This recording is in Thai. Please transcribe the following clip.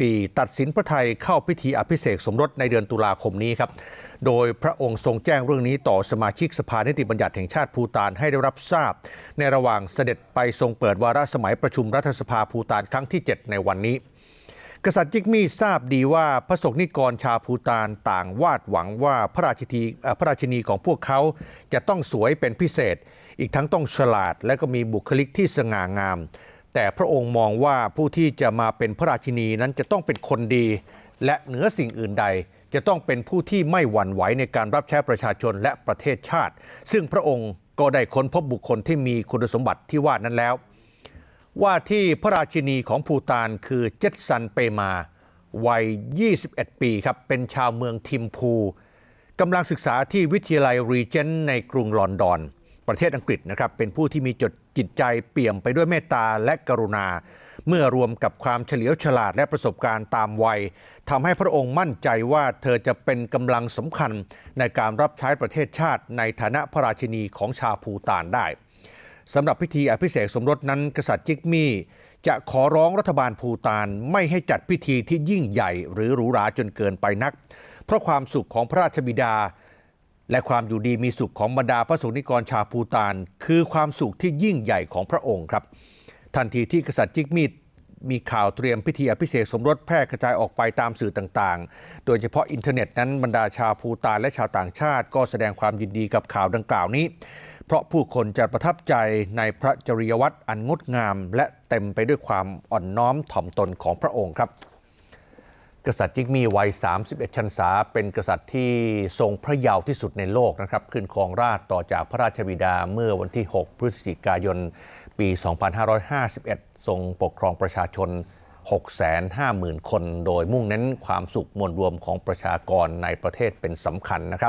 ปี ตัดสินพระไทยเข้าพิธีอภิเษกสมรสในเดือนตุลาคมนี้ครับ โดยพระองค์ทรงแจ้งเรื่องนี้ต่อสมาชิกสภานิติบัญญัติแห่งชาติภูตานให้ได้รับทราบ ในระหว่างเสด็จไปทรงเปิดวาระสมัยประชุมรัฐสภาภูตานครั้งที่ 7 ในวันนี้ กษัตริย์จิกมี่ทราบดีว่าพระสงฆ์นิกรชาวภูตานต่างวาดหวังว่าพระราชินีพระราชินีของพวกเขาจะต้องสวยเป็นพิเศษ อีกทั้งต้องฉลาดและก็มีบุคลิกที่สง่างาม แต่พระองค์มองว่าผู้ที่จะมาเป็นพระราชินีนั้นจะต้องเป็นคนดี และเหนือสิ่งอื่นใด จะต้องเป็นผู้ที่ไม่หวั่นไหวในการรับใช้ประชาชนและประเทศชาติ ซึ่งพระองค์ก็ได้ค้นพบบุคคลที่มีคุณสมบัติที่ว่านั้นแล้ว ว่าที่พระราชินีของภูตานคือเจตซันเปมาวัย 21 ปีครับเป็นชาวเมืองทิมพูกำลังศึกษาที่วิทยาลัยรีเจนในกรุงลอนดอน ประเทศอังกฤษนะครับเป็นผู้ที่มีจดจิตใจเปี่ยมไปด้วยเมตตาและกรุณา เมื่อรวมกับความเฉลียวฉลาดและประสบการณ์ตามวัยทำให้พระองค์มั่นใจว่าเธอจะเป็นกำลังสำคัญในการรับใช้ประเทศชาติในฐานะพระราชินีของชาวภูตานได้สำหรับพิธีอภิเษกสมรสนั้นกษัตริย์จิกมี่จะขอร้องรัฐบาลภูตานไม่ให้จัดพิธีที่ยิ่งใหญ่หรือหรูหราจนเกินไปนัก เพราะความสุขของพระราชบิดา และความอยู่ดีมีสุขของบรรดาพระสงฆ์นิกรชาวภูตาน คือความสุขที่ยิ่งใหญ่ของพระองค์ครับ ทันทีที่กษัตริย์จิกมี่มีข่าวเตรียมพิธีอภิเษกสมรสแพร่กระจายออกไปตามสื่อต่างๆ โดยเฉพาะอินเทอร์เน็ตนั้นบรรดาชาวภูตานและชาวต่างชาติ ก็แสดงความยินดีกับข่าวดังกล่าวนี้ เพราะผู้คนจะประทับใจในพระจริยวัตรอันงดงาม และเต็มไปด้วยความอ่อนน้อมถ่อมตนของพระองค์ครับ กษัตริย์จิกมีวัย 31 ชันษา เป็นกษัตริย์ที่ทรงพระเยาว์ที่สุดในโลกนะครับ ขึ้นครองราชต่อจากพระราชบิดาเมื่อวันที่ 6 พฤศจิกายน ปี 2551 ทรงปกครองประชาชน 650,000 คน โดยมุ่งเน้นความสุขมวลรวมของประชากรในประเทศเป็นสำคัญนะครับ